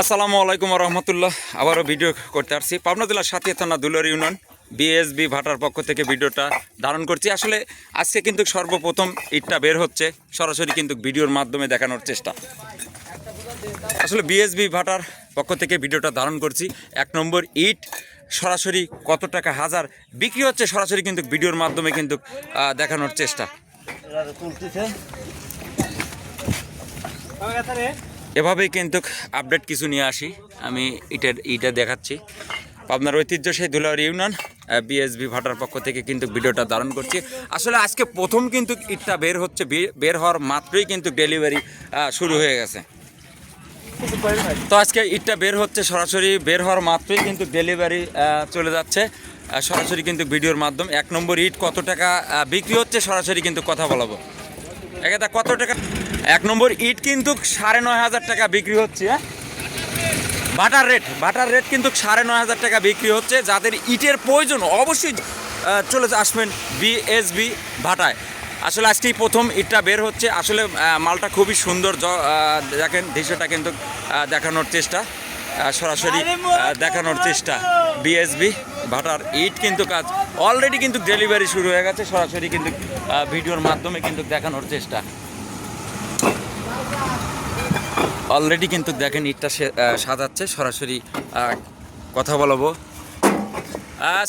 আসসালামু আলাইকুম রহমতুল্লাহ। আবারও ভিডিও করতে আসছি। পাবনা জেলার সাথে থানা দুলার ইউনিয়ন বিএসবি ভাটার পক্ষ থেকে ভিডিওটা ধারণ করছি। আসলে আজকে কিন্তু সর্বপ্রথম ইটটা বের হচ্ছে। সরাসরি কিন্তু ভিডিওর মাধ্যমে দেখানোর চেষ্টা। আসলে বিএসবি ভাটার পক্ষ থেকে ভিডিওটা ধারণ করছি। এক নম্বর ইট সরাসরি কত টাকা হাজার? বিক্রি হচ্ছে সরাসরি কিন্তু ভিডিওর মাধ্যমে কিন্তু দেখানোর চেষ্টা। এভাবেই কিন্তু আপডেট কিছু নিয়ে আসি। আমি এটার ইটা দেখাচ্ছি। আপনার ঐতিহ্যশাহী ধুলার ইউনিয়ন বিএসবি ভাটার পক্ষ থেকে কিন্তু ভিডিওটা ধারণ করছি। আসলে আজকে প্রথম কিন্তু ইটটা বের হচ্ছে বের হওয়ার মাত্রই কিন্তু ডেলিভারি শুরু হয়ে গেছে। তো আজকে ইটটা বের হচ্ছে, সরাসরি বের হওয়ার মাত্রই কিন্তু ডেলিভারি চলে যাচ্ছে। সরাসরি কিন্তু ভিডিওর মাধ্যমে, এক নম্বর ইট কত টাকা বিক্রি হচ্ছে, সরাসরি কিন্তু কথা বলাবো। একেদা কত টাকা? এক নম্বর ইট কিন্তু সাড়ে নয় হাজার টাকা বিক্রি হচ্ছে। বাটার রেট বাটার রেট কিন্তু সাড়ে নয় হাজার টাকা বিক্রি হচ্ছে। যাদের ইটের প্রয়োজন অবশ্যই চলে আসবেন বিএসবি ভাটায়। আসলে আজকেই প্রথম ইটটা বের হচ্ছে। আসলে মালটা খুবই সুন্দর দেখেন, দৃশ্যটা কিন্তু দেখানোর চেষ্টা। সরাসরি দেখানোর চেষ্টা। বিএসবি ভাটার ইট কিন্তু কাজ অলরেডি কিন্তু ডেলিভারি শুরু হয়ে গেছে সরাসরি কিন্তু ভিডিওর মাধ্যমে কিন্তু দেখানোর চেষ্টা। অলরেডি কিন্তু দেখেন ইটটা সাজাচ্ছে সরাসরি কথা বলব।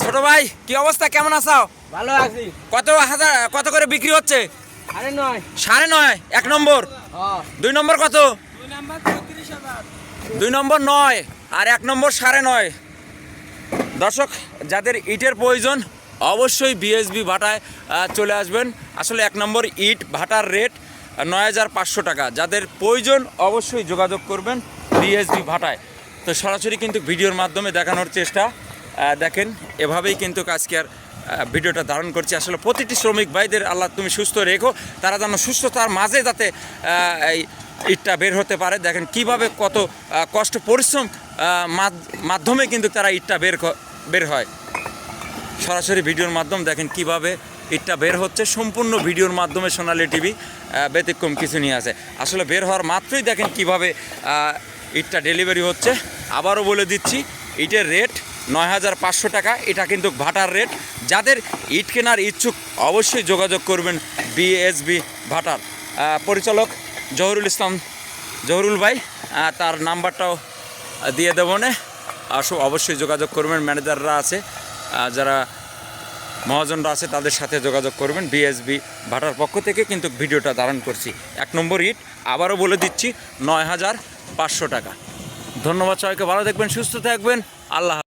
ছোট ভাই কি অবস্থা? কেমন আছো? ভালো আছি। কত হাজার কত করে বিক্রি হচ্ছে? আরে নয়। সাড়ে নয় এক নম্বর। হ্যাঁ দুই নম্বর কত? দুই নম্বর নয় আর এক নম্বর সাড়ে নয়। দর্শক, যাদের ইটের প্রয়োজন, অবশ্যই বিএসবি ভাটায় চলে আসবেন। আসলে এক নম্বর ইট ভাটার রেট নয় হাজার পাঁচশো টাকা। যাদের প্রয়োজন, অবশ্যই যোগাযোগ করবেন বিএসবি ভাটায়। তো সরাসরি কিন্তু ভিডিওর মাধ্যমে দেখানোর চেষ্টা দেখেন, এভাবেই কিন্তু আজকে আর ভিডিওটা ধারণ করছি। আসলে প্রতিটি শ্রমিক ভাইদের, আল্লাহ তুমি সুস্থ রেখো, তারা যেন সুস্থতার মাঝে যাতে এই ইটটা বের হতে পারে। দেখেন কীভাবে কত কষ্ট পরিশ্রম মাধ্যমে কিন্তু তারা ইটটা বের বের হয়। সরাসরি ভিডিওর মাধ্যমে দেখেন কীভাবে ইটটা বের হচ্ছে। সম্পূর্ণ ভিডিওর মাধ্যমে সোনালী টিভি ব্যতিক্রম কিছু নিয়ে আসে আসলে বের হওয়ার মাত্রই দেখেন কীভাবে ইটটা ডেলিভারি হচ্ছে। আবারও বলে দিচ্ছি, ইটের রেট নয় হাজার পাঁচশো টাকা। এটা কিন্তু ভাটার রেট। যাদের ইট কেনার ইচ্ছুক অবশ্যই যোগাযোগ করবেন বিএসবি ভাটার। পরিচালক জহরুল ইসলাম, জহরুল ভাই তার নাম্বারটাও দিয়ে দেবো না। আসো অবশ্যই যোগাযোগ করবেন, ম্যানেজাররা আছে যারা মহাজনরা আছে, তাদের সাথে যোগাযোগ করবেন। বিএসবি ভাটার পক্ষ থেকে কিন্তু ভিডিওটা ধারণ করছি। এক নম্বর ইট, আবারও বলে দিচ্ছি, নয় হাজার পাঁচশো টাকা। ধন্যবাদ সবাইকে, ভালো থাকবেন, সুস্থ থাকবেন। আল্লাহ।